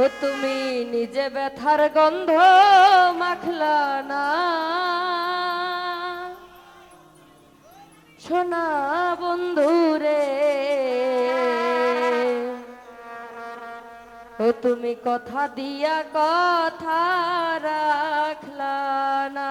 ও তুমি নিজে ব্যথার গন্ধ মাখলা না। সোনা বন্ধুরে ও তুমি কথা দিয়া কথা রাখলা না।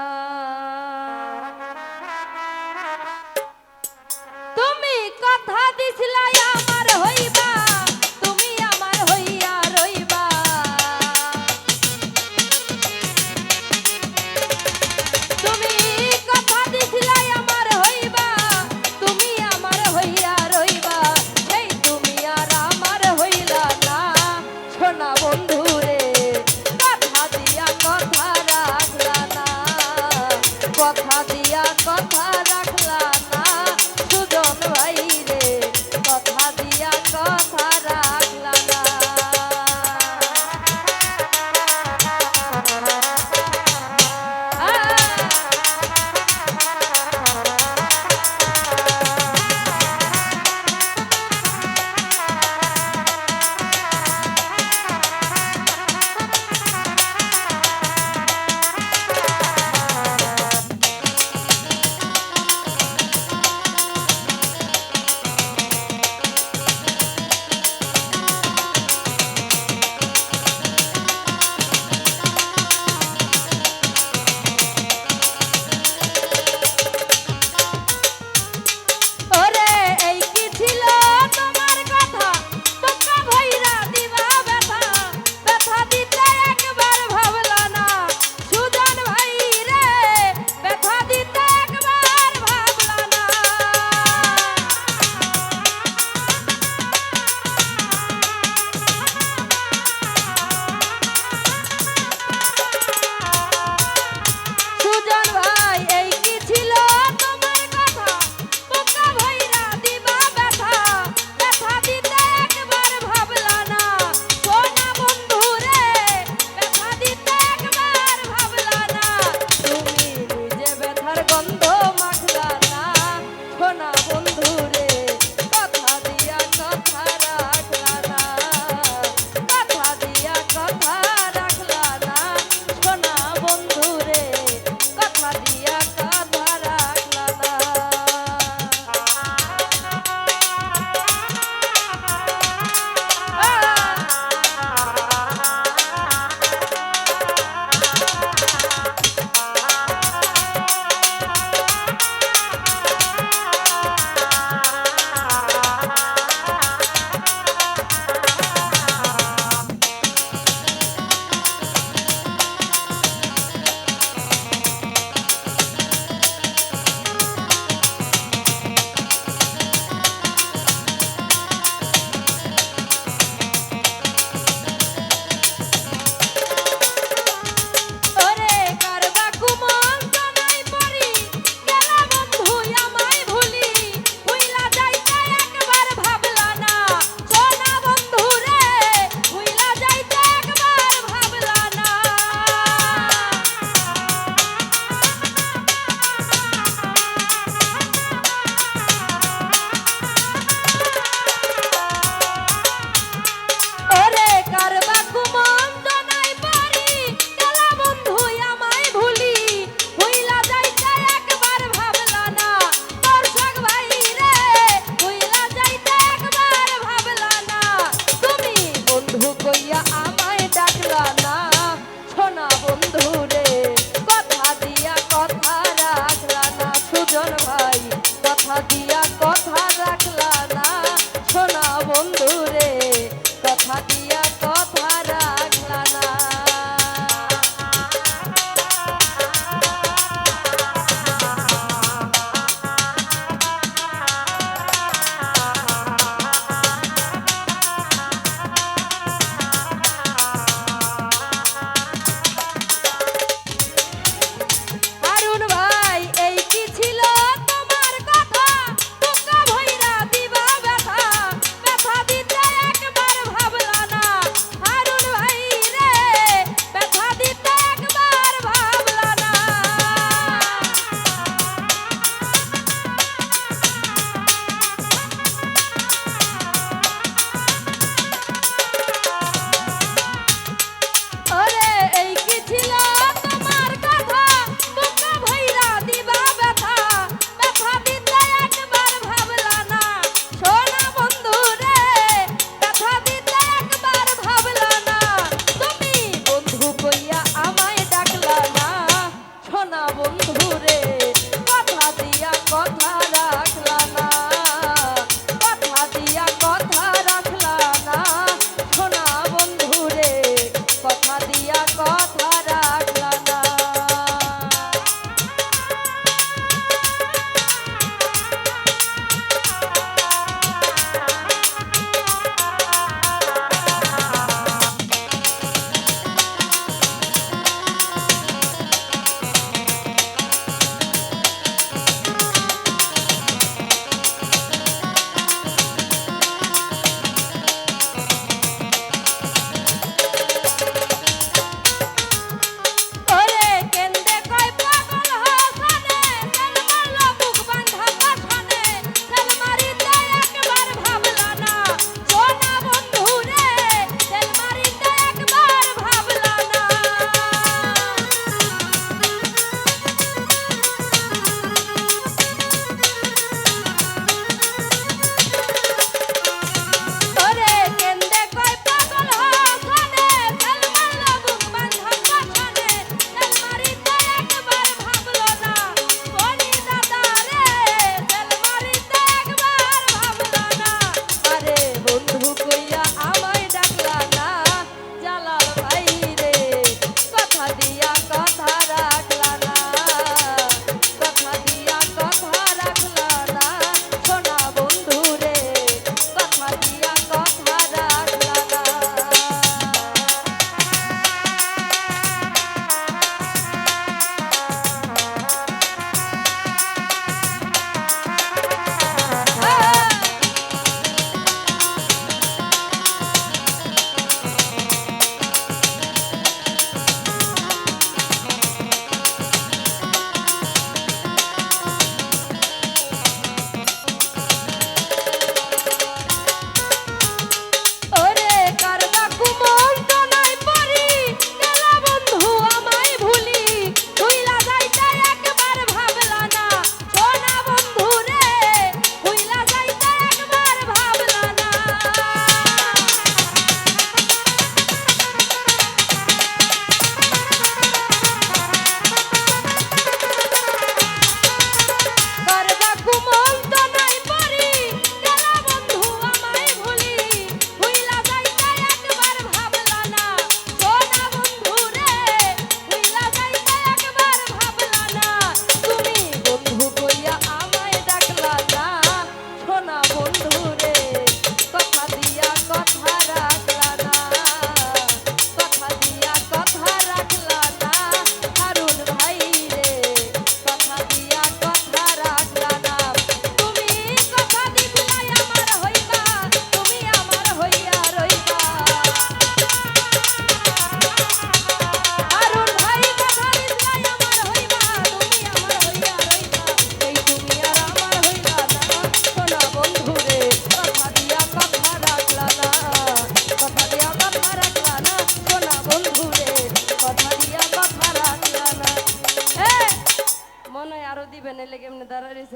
বন্ধু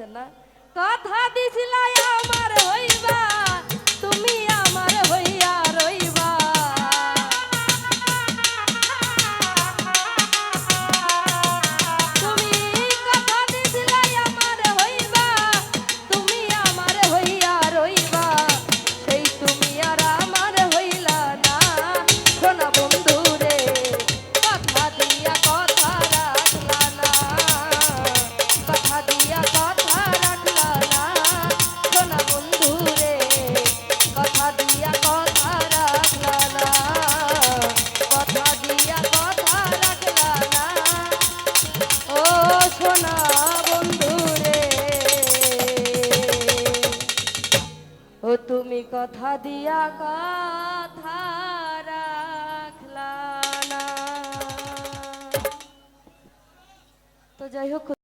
না। কথা দিছিলাই আমার হইবা তুমি আমার হই কথা দিয়া কথা রাখলা না তো যাই হোক